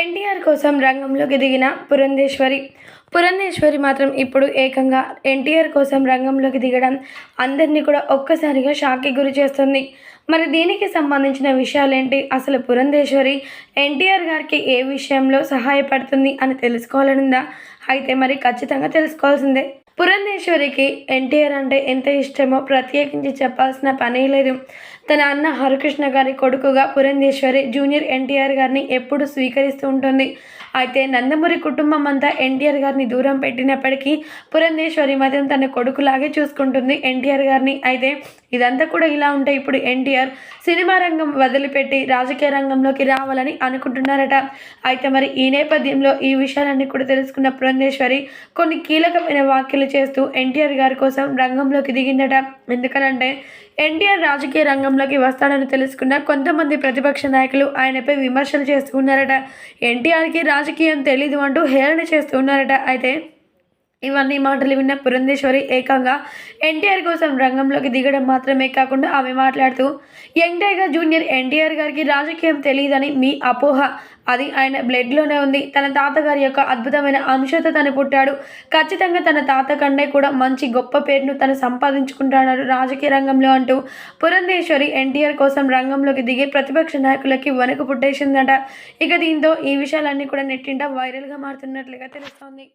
ఎన్టీఆర్ కోసం రంగంలోకి దిగిన పురంధేశ్వరి. పురంధేశ్వరి మాత్రం ఇప్పుడు ఏకంగా ఎన్టీఆర్ కోసం రంగంలోకి దిగడం అందరినీ కూడా ఒక్కసారిగా షాక్కి గురి చేస్తుంది. మరి దీనికి సంబంధించిన విషయాలేంటి? అసలు పురంధేశ్వరి ఎన్టీఆర్ గారికి ఏ విషయంలో సహాయపడుతుంది అని తెలుసుకోవాలనుందా? అయితే మరి ఖచ్చితంగా తెలుసుకోవాల్సిందే. పురంధేశ్వరికి ఎన్టీఆర్ అంటే ఎంత ఇష్టమో ప్రత్యేకించి చెప్పాల్సిన పనే లేదు. తన అన్న హరికృష్ణ గారి కొడుకుగా పురంధేశ్వరి జూనియర్ ఎన్టీఆర్ గారిని ఎప్పుడు స్వీకరిస్తూ ఉంటుంది. అయితే నందమూరి కుటుంబం అంతా ఎన్టీఆర్ గారిని దూరం పెట్టినప్పటికీ పురంధేశ్వరి మాత్రం తన కొడుకులాగే చూసుకుంటుంది ఎన్టీఆర్ గారిని. అయితే ఇదంతా కూడా ఇలా ఉంటే ఇప్పుడు ఎన్టీఆర్ సినిమా రంగం వదిలిపెట్టి రాజకీయ రంగంలోకి రావాలని అనుకుంటున్నారట. అయితే మరి ఈ నేపథ్యంలో ఈ విషయాలన్నీ కూడా తెలుసుకున్న పురంధేశ్వరి కొన్ని కీలకమైన వ్యాఖ్యలు చేస్తూ ఎన్టీఆర్ గారి కోసం రంగంలోకి దిగిందట. ఎందుకనంటే ఎన్టీఆర్ రాజకీయ రంగంలోకి వస్తాడని తెలుసుకున్న కొంతమంది ప్రతిపక్ష నాయకులు ఆయనపై విమర్శలు చేస్తున్నారట ఎన్టీఆర్కి రాజకీయం తెలీదు అంటూ హేళన చేస్తున్నారట అయితే ఇవన్నీ మాటలు విన్న పురంధేశ్వరి ఏకంగా ఎన్టీఆర్ కోసం రంగంలోకి దిగడం మాత్రమే కాకుండా ఆమె మాట్లాడుతూ యంగ్ టైగర్ జూనియర్ ఎన్టీఆర్ గారికి రాజకీయం తెలియదని మీ అపోహ. అది ఆయన బ్లడ్లోనే ఉంది. తన తాతగారి యొక్క అద్భుతమైన అంశతో తను పుట్టాడు. ఖచ్చితంగా తన తాత కంటే కూడా మంచి గొప్ప పేరును తను సంపాదించుకుంటున్నాడు రాజకీయ రంగంలో అంటూ పురంధేశ్వరి ఎన్టీఆర్ కోసం రంగంలోకి దిగి ప్రతిపక్ష నాయకులకి వెనక పుట్టేసిందట. ఇక దీంతో ఈ విషయాలన్నీ కూడా నెట్టింట వైరల్గా మారుతున్నట్లుగా తెలుస్తోంది.